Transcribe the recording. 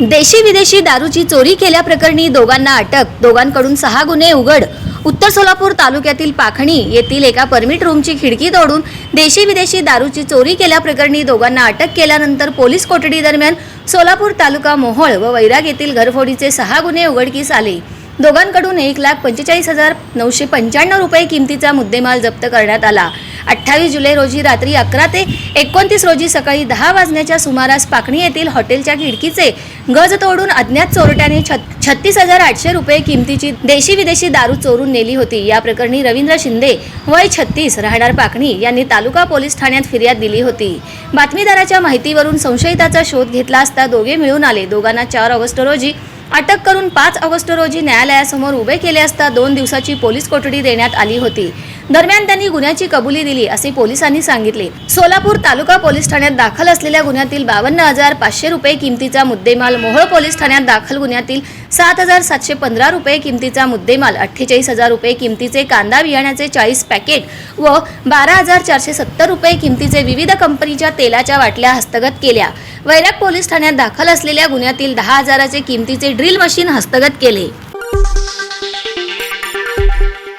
देशी विदेशी दारूची चोरी केल्याप्रकरणी दोघांना अटक. दोघांकडून सहा गुन्हे उघड. उत्तर सोलापूर तालुक्यातील पाखणी येथील एका परमिट रूमची खिडकी तोडून देशी विदेशी दारूची चोरी केल्याप्रकरणी दोघांना अटक केल्यानंतर पोलीस कोठडी दरम्यान सोलापूर तालुका मोहोळ व वैराग येथील घरफोडीचे सहा गुन्हे उघडकीस आले. दोघांकडून एक लाख पंचेचाळीस हजार नऊशे पंच्याण्णव रुपये किमतीचा मुद्देमाल जप्त करण्यात आला. अठ्ठावीस जुलै रोजी रात्री अकरा ते एकोणतीस रोजी सकाळी दहा वाजण्याच्या सुमारास पाकणी येथील हॉटेलच्या खिडकीचे गज तोडून अज्ञात चोरट्याने छत्तीस हजार आठशे रुपये किमतीची देशी विदेशी दारू चोरून नेली होती. या प्रकरणी रवींद्र शिंदे वय छत्तीस राहणार पाकणी यांनी तालुका पोलीस ठाण्यात फिर्याद दिली होती. बातमीदाराच्या माहितीवरून संशयिताचा शोध घेतला असता दोघे मिळून आले. दोघांना चार ऑगस्ट रोजी अटक करून पाच ऑगस्ट रोजी न्यायालयासमोर उभे केले असता दोन दिवसाची पोलीस कोठडी देण्यात आली होती. दरम्यान त्यांनी गुन्ह्याची कबुली दिली असे पोलिसांनी सांगितले. सोलापूर तालुका पोलीस ठाण्यात दाखल असलेल्या गुन्ह्यातील बावन्न हजार पाचशे रुपये किमतीचा मुद्देमाल मोहोळ पोलीस ठाण्यात दाखल गुन्ह्यातील सात हजार सातशे पंधरा रुपये किमतीचा मुद्देमाल अठ्ठेचाळीस हजार रुपये किमतीचे कांदा बियाण्याचे चाळीस पॅकेट व बारा हजार चारशे सत्तर रुपये किमतीचे विविध कंपनीच्या तेलाच्या बाटल्या हस्तगत केल्या. वैराग पोलीस ठाण्यात दाखल असलेल्या गुन्ह्यातील दहा हजाराचे किमतीचे ड्रिल मशीन हस्तगत केले.